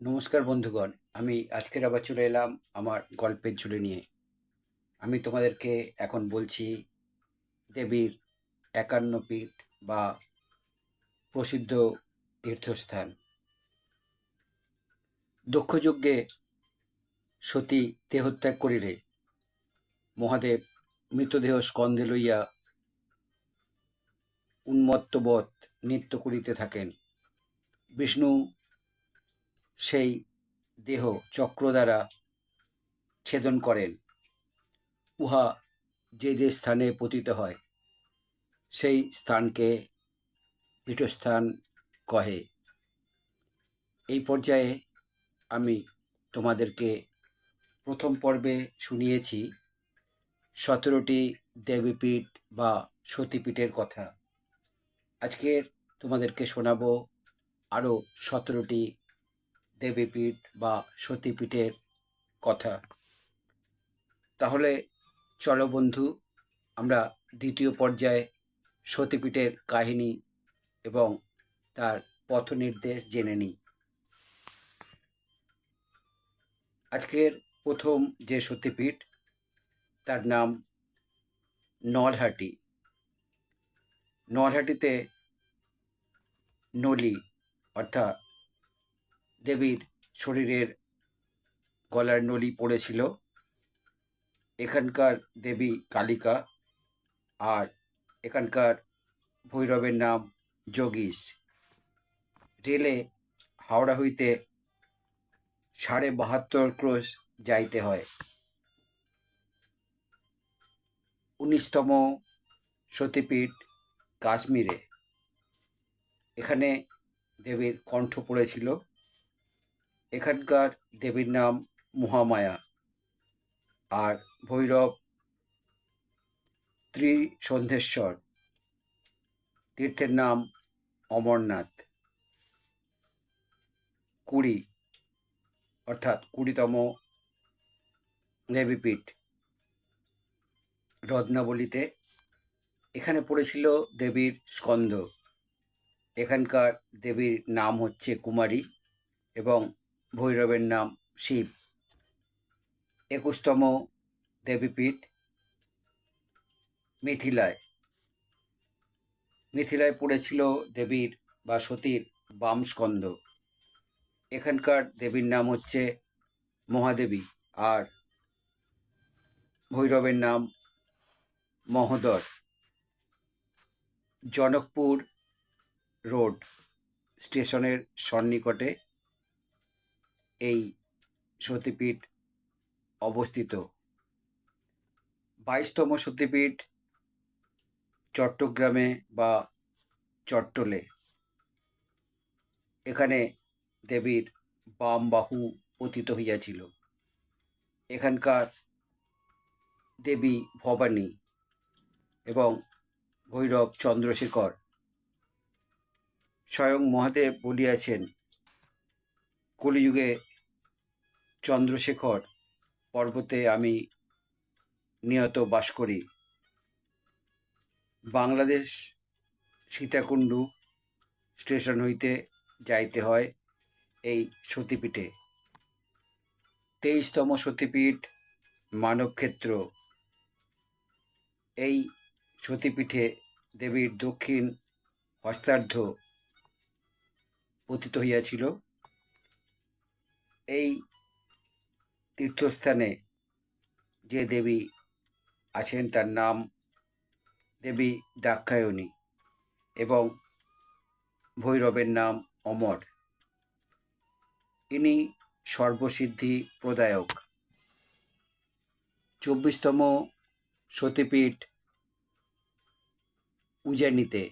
নমস্কার বন্ধুগণ, আমি আজকের আবার চলে এলাম আমার গল্পের ঝুলি নিয়ে। আমি তোমাদেরকে এখন বলছি, দেবীর একান্ন পীঠ বা প্রসিদ্ধ তীর্থস্থান। দক্ষযজ্ঞে সতী দেহত্যাগ করিলে মহাদেব মৃতদেহ স্কন্ধে লইয়া উন্মত্তবৎ নৃত্য করিতে থাকেন। বিষ্ণু সেই দেহ চক্র দ্বারা ছেদন করেন। উহা যে যে স্থানে পতিত হয়, সেই স্থানকে পীঠস্থান কহে। এই পর্যায়ে আমি তোমাদেরকে প্রথম পর্বে শুনিয়েছি সতেরোটি দেবীপীঠ বা সতীপীঠের কথা। আজকের তোমাদেরকে শোনাব আরও সতেরোটি দেবীপীঠ বা সতীপীঠের কথা। তাহলে চলো বন্ধু, আমরা দ্বিতীয় পর্যায়ে সতীপীঠের কাহিনী এবং তার পথ নির্দেশ জেনে নিই। আজকের প্রথম যে সতীপীঠ, তার নাম নলহাটি। নলহাটিতে নলি অর্থাৎ দেবীর শরীরের গলার নলি পড়েছিল। এখানকার দেবী কালিকা আর এখানকার ভৈরবের নাম যোগীশ। রেলে হাওড়া হইতে সাড়ে বাহাত্তর ক্রোশ যাইতে হয়। উনিশতম সতীপীঠ কাশ্মীরে। এখানে দেবীর কণ্ঠ পড়েছিল। এখানকার দেবীর নাম মহামায়া। আর ভৈরব ত্রিসন্ধেশ্বর। তীর্থের নাম অমরনাথ। কুড়ি, অর্থাৎ কুড়িতম দেবীপীঠ। রত্নাবলীতে এখানে পড়েছিল দেবীর স্কন্ধ। এখানকার দেবীর নাম হচ্ছে কুমারী এবং ভৈরবের নাম শিব। একুশতম দেবীপীঠ মিথিলায়। মিথিলায় পড়েছিল দেবীর বা সতীর বাম স্কন্ধ এখানকার দেবীর নাম হচ্ছে মহাদেবী আর ভৈরবের নাম মহোদর। জনকপুর রোড স্টেশনের সন্নিকটে এই সতীপীঠ অবস্থিত। বাইশতম সতীপীঠ চট্টগ্রামে বা চট্টলে। এখানে দেবীর বাম বাহু পতিত হইয়াছিল। এখানকার দেবী ভবানী এবং ভৈরব চন্দ্রশেখর স্বয়ং মহাদেব বলিয়াছেন, কলিযুগে চন্দ্রশেখর পর্বতে আমি নিয়ত বাস করি। বাংলাদেশ সীতাকুণ্ডু স্টেশন হইতে যাইতে হয় এই সতীপীঠে। তেইশতম সতীপীঠ মানবক্ষেত্র। এই সতীপীঠে দেবীর দক্ষিণ হস্তার্ধ পতিত হইয়াছিল। এই তীর্থস্থানে যে দেবী আছেন তার নাম দেবী দাক্ষায়ণী এবং ভৈরবের নাম অমর। ইনি সর্বসিদ্ধি প্রদায়ক। চব্বিশতম সতীপীঠ উজানিতে।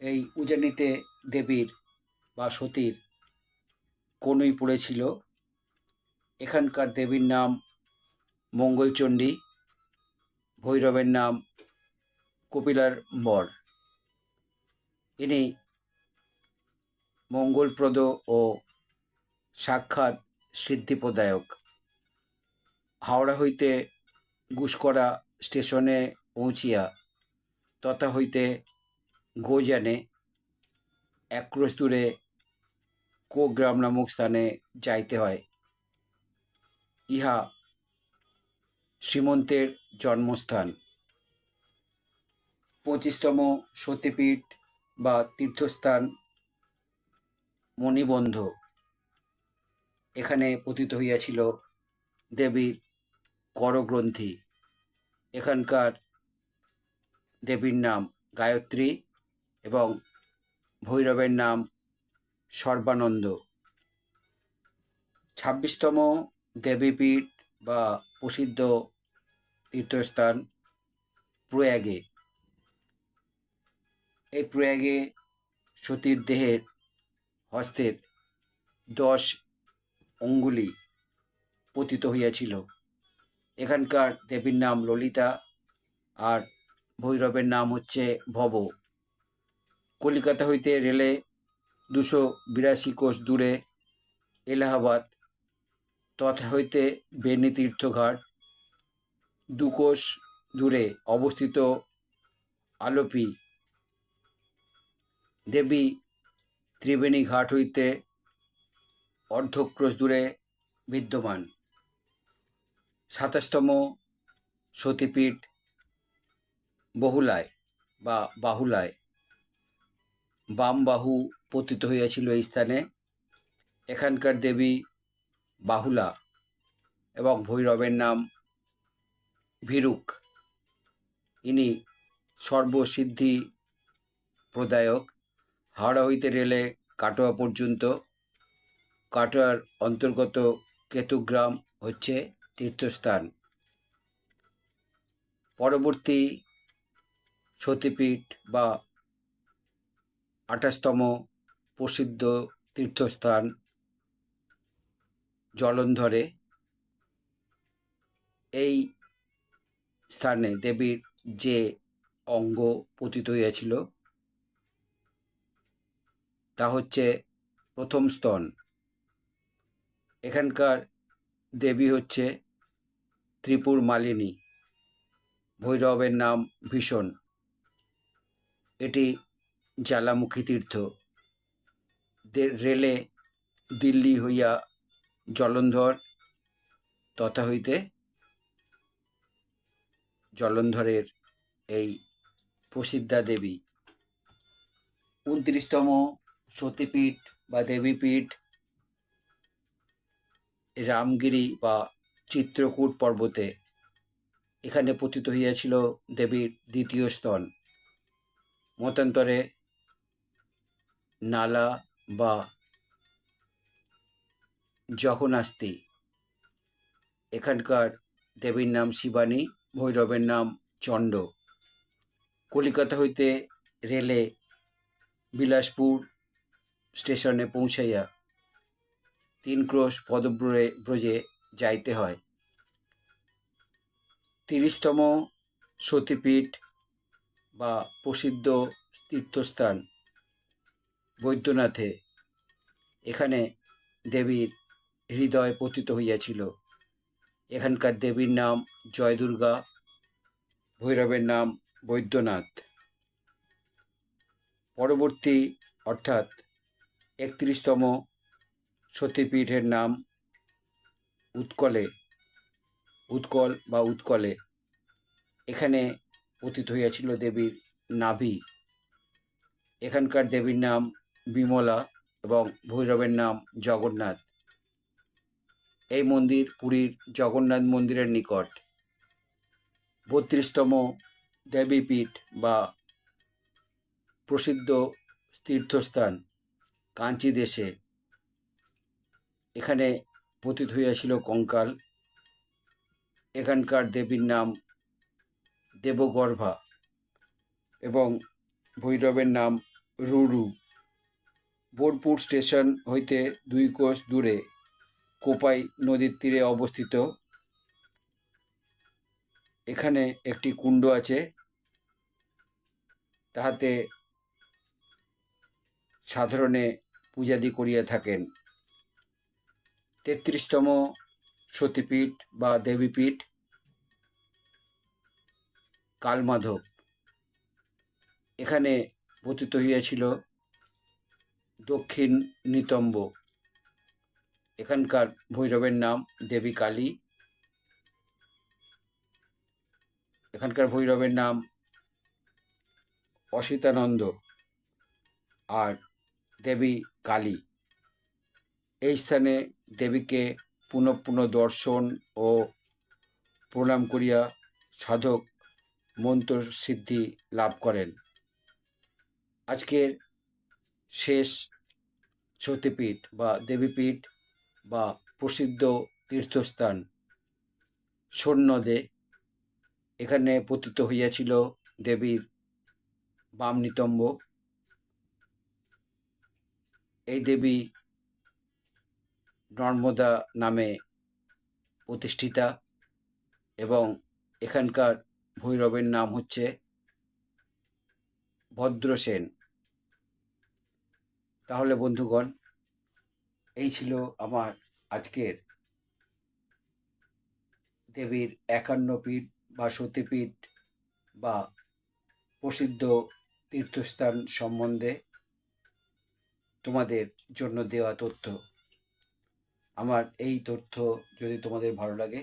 এই উজানিতে দেবীর বা সতীর কনুই পড়েছিল। এখানকার দেবীর নাম মঙ্গলচণ্ডী, ভৈরবের নাম কপিলার বর। ইনি মঙ্গলপ্রদ ও সাক্ষাৎ সিদ্ধিপ্রদায়ক। হাওড়া হইতে গুসকরা স্টেশনে পৌঁছিয়া তথা হইতে গোজানে এক ক্রোশ দূরে কোগ্রাম নামক স্থানে যাইতে হয়। ইহা শ্রীমন্তের জন্মস্থান। পঁচিশতম সতীপীঠ বা তীর্থস্থান মণিবন্ধ। এখানে পতিত হইয়াছিল দেবীর করগ্রন্থি। এখানকার দেবীর নাম গায়ত্রী এবং ভৈরবের নাম সর্বানন্দ। ছাব্বিশতম দেবীপীঠ বা প্রসিদ্ধ তীর্থস্থান প্রয়াগে। এই প্রয়াগে সতীর দেহের হস্তের দশ অঙ্গুলি পতিত হইয়াছিল। এখানকার দেবীর নাম ললিতা আর ভৈরবের নাম হচ্ছে ভব। কলিকাতা হইতে রেলে দুশো বিরাশি কোষ দূরে এলাহাবাদ তথা হইতে বেনি তীর্থঘাট দু কোষ দূরে অবস্থিত আলোপি দেবী ত্রিবেণী ঘাট হইতে অর্ধক্রোশ দূরে বিদ্যমান। সাতাশতম সতীপীঠ বহুলায় বা বাহুলায় বাম বাহু পতিত হইয়াছিল এই স্থানে। এখানকার দেবী বাহুলা এবং ভৈরবের নাম ভীরুক। ইনি সর্বসিদ্ধি প্রদায়ক। হাওড়া হইতে রেলে কাটোয়া পর্যন্ত। কাটোয়ার অন্তর্গত কেতুগ্রাম হচ্ছে তীর্থস্থান। পরবর্তী সতীপীঠ বা আঠাশতম প্রসিদ্ধ তীর্থস্থান জলন্ধরে এই স্থানে দেবীর যে অঙ্গ পতিত হইয়াছিল, তা হচ্ছে প্রথম স্তন। এখানকার দেবী হচ্ছে ত্রিপুর মালিনী। ভৈরবের নাম ভীষণ। এটি জ্বালামুখী তীর্থ। রেলে দিল্লি হইয়া জলন্ধর তথা হইতে জলন্ধরের এই প্রসিদ্ধা দেবী। উনত্রিশতম সতীপীঠ বা দেবীপীঠ রামগিরি বা চিত্রকূট পর্বতে এখানে পতিত হইয়াছিল দেবীর দ্বিতীয় স্তন মতান্তরে নালা বা জগনাস্তি এখানকার দেবীর নাম শিবানী, ভৈরবের নাম চণ্ড। কলিকাতা হইতে রেলে বিলাসপুর স্টেশনে পৌঁছাইয়া তিন ক্রোশ পদব্রে ব্রজে যাইতে হয়। তিরিশতম সতীপীঠ বা প্রসিদ্ধ তীর্থস্থান বৈদ্যনাথে। এখানে দেবীর হৃদয় পতিত হইয়াছিল। এখানকার দেবীর নাম জয় দুর্গা ভৈরবের নাম বৈদ্যনাথ। পরবর্তী, অর্থাৎ একত্রিশতম সতীপীঠের নাম উৎকলে, উৎকল বা উৎকলে। এখানে পতিত হইয়াছিল দেবীর নাভি। এখানকার দেবীর নাম বিমলা এবং ভৈরবের নাম জগন্নাথ। এই মন্দির পুরীর জগন্নাথ মন্দিরের নিকট। বত্রিশতম দেবীপীঠ বা প্রসিদ্ধ তীর্থস্থান কাঞ্চি দেশে এখানে পতিত হইয়াছিল কঙ্কাল। এখানকার দেবীর নাম দেবগর্ভা এবং ভৈরবের নাম রুরু। বোলপুর স্টেশন হইতে দুই কোষ দূরে কোপাই নদীর তীরে অবস্থিত। এখানে একটি কুণ্ড আছে। তাহাতে সাধারণে পূজাদি করিয়া থাকেন। তেত্রিশতম সতীপীঠ বা দেবীপীঠ, কালমাধব। এখানে পতিত হইয়াছিল দক্ষিণ নিতম্ব এখানকার ভৈরবের নাম দেবী কালী। এখানকার ভৈরবের নাম অসিতানন্দ আর দেবী কালী। এই স্থানে দেবীকে পুনঃ পুনঃ দর্শন ও প্রণাম করিয়া সাধক মন্ত্র সিদ্ধি লাভ করেন। আজকের শেষ সতীপীঠ বা দেবীপীঠ বা প্রসিদ্ধ তীর্থস্থান সৈন্যদে এখানে পতিত হইয়াছিল দেবীর বাম নিতম্ব এই দেবী নর্মদা নামে প্রতিষ্ঠিতা এবং এখানকার ভৈরবের নাম হচ্ছে ভদ্রসেন। তাহলে বন্ধুগণ এই ছিল আমার আজকের দেবীর একান্ন পীঠ বা সতীপীঠ বা প্রসিদ্ধ তীর্থস্থান সম্বন্ধে তোমাদের জন্য দেওয়া তথ্য। আমার এই তথ্য যদি তোমাদের ভালো লাগে,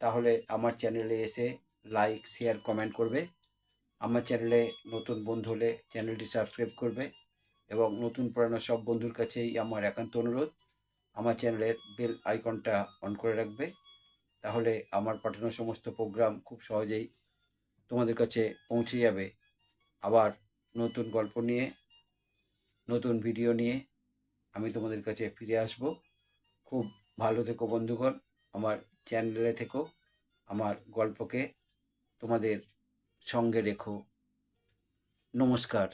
তাহলে আমার চ্যানেলে এসে লাইক, শেয়ার, কমেন্ট করবে। আমার চ্যানেলে নতুন বন্ধু হলে চ্যানেলটি সাবস্ক্রাইব করবে। এবং নতুন পুরানো সব বন্ধুর কাছেই আমার একান্ত অনুরোধ। আমার চ্যানেলের বেল আইকনটা অন করে রাখবে। তাহলে আমার পাঠানো সমস্ত প্রোগ্রাম খুব সহজেই তোমাদের কাছে পৌঁছে যাবে। আবার নতুন গল্প নিয়ে, নতুন ভিডিও নিয়ে আমি তোমাদের কাছে ফিরে আসব। খুব ভালো থেকো বন্ধুগণ, আমার চ্যানেলে থেকো, আমার গল্পকে তোমাদের সঙ্গে রেখো। নমস্কার।